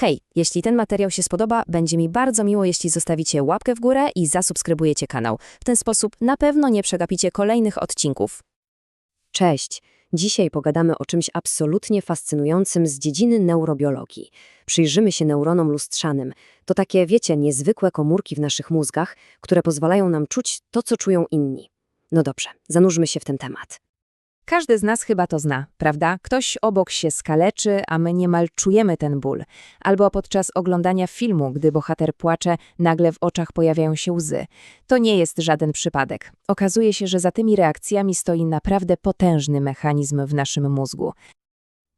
Hej, jeśli ten materiał się spodoba, będzie mi bardzo miło, jeśli zostawicie łapkę w górę i zasubskrybujecie kanał. W ten sposób na pewno nie przegapicie kolejnych odcinków. Cześć! Dzisiaj pogadamy o czymś absolutnie fascynującym z dziedziny neurobiologii. Przyjrzymy się neuronom lustrzanym. To takie, wiecie, niezwykłe komórki w naszych mózgach, które pozwalają nam czuć to, co czują inni. No dobrze, zanurzmy się w ten temat. Każdy z nas chyba to zna, prawda? Ktoś obok się skaleczy, a my niemal czujemy ten ból. Albo podczas oglądania filmu, gdy bohater płacze, nagle w oczach pojawiają się łzy. To nie jest żaden przypadek. Okazuje się, że za tymi reakcjami stoi naprawdę potężny mechanizm w naszym mózgu.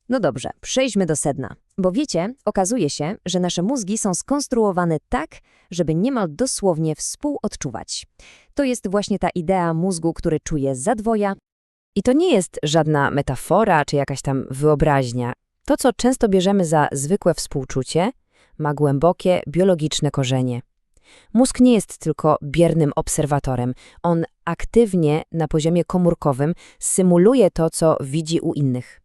No dobrze, przejdźmy do sedna. Bo wiecie, okazuje się, że nasze mózgi są skonstruowane tak, żeby niemal dosłownie współodczuwać. To jest właśnie ta idea mózgu, który czuje zadwoja. I to nie jest żadna metafora czy jakaś tam wyobraźnia. To, co często bierzemy za zwykłe współczucie, ma głębokie biologiczne korzenie. Mózg nie jest tylko biernym obserwatorem. On aktywnie na poziomie komórkowym symuluje to, co widzi u innych.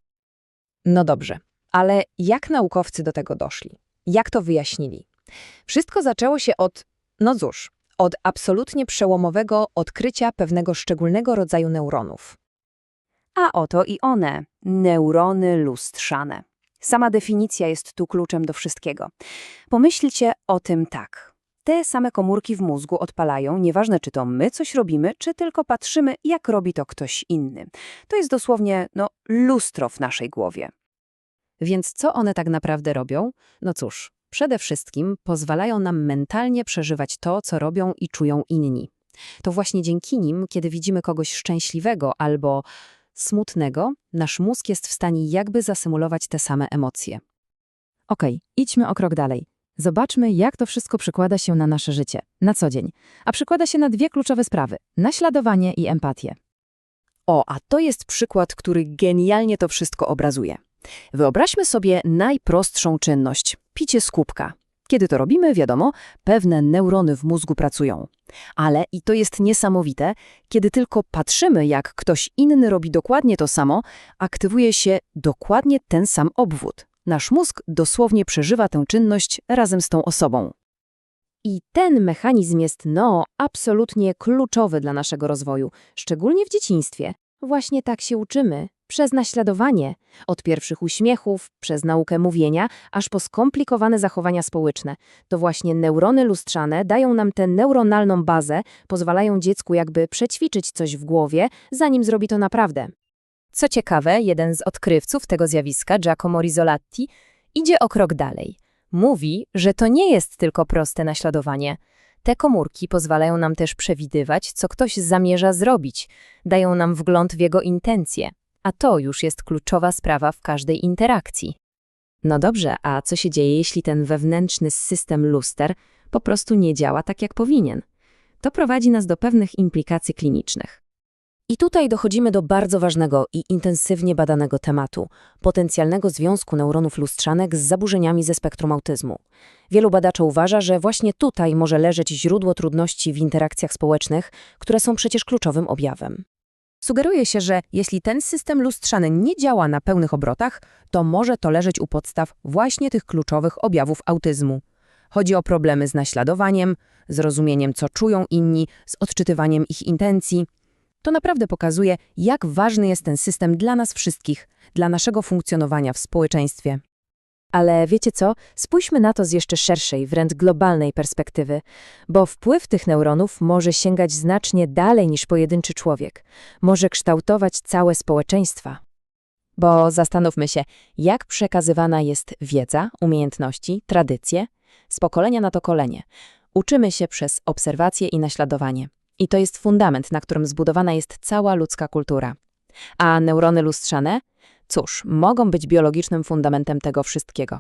No dobrze, ale jak naukowcy do tego doszli? Jak to wyjaśnili? Wszystko zaczęło się od, no cóż, od absolutnie przełomowego odkrycia pewnego szczególnego rodzaju neuronów. A oto i one, neurony lustrzane. Sama definicja jest tu kluczem do wszystkiego. Pomyślcie o tym tak. Te same komórki w mózgu odpalają, nieważne czy to my coś robimy, czy tylko patrzymy, jak robi to ktoś inny. To jest dosłownie, no, lustro w naszej głowie. Więc co one tak naprawdę robią? No cóż, przede wszystkim pozwalają nam mentalnie przeżywać to, co robią i czują inni. To właśnie dzięki nim, kiedy widzimy kogoś szczęśliwego albo smutnego, nasz mózg jest w stanie jakby zasymulować te same emocje. Okej, idźmy o krok dalej. Zobaczmy, jak to wszystko przekłada się na nasze życie, na co dzień. A przekłada się na dwie kluczowe sprawy – naśladowanie i empatię. O, a to jest przykład, który genialnie to wszystko obrazuje. Wyobraźmy sobie najprostszą czynność – picie z kubka. Kiedy to robimy, wiadomo, pewne neurony w mózgu pracują. Ale, i to jest niesamowite, kiedy tylko patrzymy, jak ktoś inny robi dokładnie to samo, aktywuje się dokładnie ten sam obwód. Nasz mózg dosłownie przeżywa tę czynność razem z tą osobą. I ten mechanizm jest, no, absolutnie kluczowy dla naszego rozwoju, szczególnie w dzieciństwie. Właśnie tak się uczymy, przez naśladowanie, od pierwszych uśmiechów, przez naukę mówienia, aż po skomplikowane zachowania społeczne. To właśnie neurony lustrzane dają nam tę neuronalną bazę, pozwalają dziecku jakby przećwiczyć coś w głowie, zanim zrobi to naprawdę. Co ciekawe, jeden z odkrywców tego zjawiska, Giacomo Rizzolatti, idzie o krok dalej. Mówi, że to nie jest tylko proste naśladowanie. Te komórki pozwalają nam też przewidywać, co ktoś zamierza zrobić, dają nam wgląd w jego intencje, a to już jest kluczowa sprawa w każdej interakcji. No dobrze, a co się dzieje, jeśli ten wewnętrzny system luster po prostu nie działa tak, jak powinien? To prowadzi nas do pewnych implikacji klinicznych. I tutaj dochodzimy do bardzo ważnego i intensywnie badanego tematu potencjalnego związku neuronów lustrzanek z zaburzeniami ze spektrum autyzmu. Wielu badaczy uważa, że właśnie tutaj może leżeć źródło trudności w interakcjach społecznych, które są przecież kluczowym objawem. Sugeruje się, że jeśli ten system lustrzany nie działa na pełnych obrotach, to może to leżeć u podstaw właśnie tych kluczowych objawów autyzmu. Chodzi o problemy z naśladowaniem, z rozumieniem, co czują inni, z odczytywaniem ich intencji. To naprawdę pokazuje, jak ważny jest ten system dla nas wszystkich, dla naszego funkcjonowania w społeczeństwie. Ale wiecie co? Spójrzmy na to z jeszcze szerszej, wręcz globalnej perspektywy, bo wpływ tych neuronów może sięgać znacznie dalej niż pojedynczy człowiek. Może kształtować całe społeczeństwa. Bo zastanówmy się, jak przekazywana jest wiedza, umiejętności, tradycje z pokolenia na to kolenie. Uczymy się przez obserwacje i naśladowanie. I to jest fundament, na którym zbudowana jest cała ludzka kultura. A neurony lustrzane? Cóż, mogą być biologicznym fundamentem tego wszystkiego.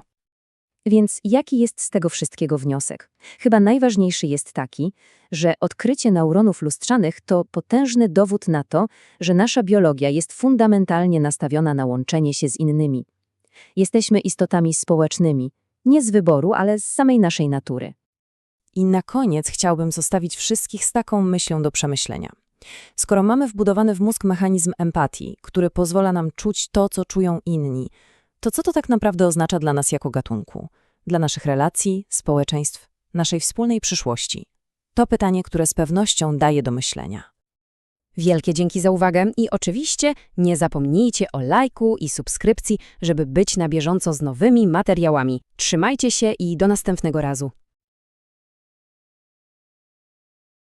Więc jaki jest z tego wszystkiego wniosek? Chyba najważniejszy jest taki, że odkrycie neuronów lustrzanych to potężny dowód na to, że nasza biologia jest fundamentalnie nastawiona na łączenie się z innymi. Jesteśmy istotami społecznymi, nie z wyboru, ale z samej naszej natury. I na koniec chciałbym zostawić wszystkich z taką myślą do przemyślenia. Skoro mamy wbudowany w mózg mechanizm empatii, który pozwala nam czuć to, co czują inni, to co to tak naprawdę oznacza dla nas jako gatunku? dla naszych relacji, społeczeństw, naszej wspólnej przyszłości? To pytanie, które z pewnością daje do myślenia. Wielkie dzięki za uwagę i oczywiście nie zapomnijcie o lajku i subskrypcji, żeby być na bieżąco z nowymi materiałami. Trzymajcie się i do następnego razu.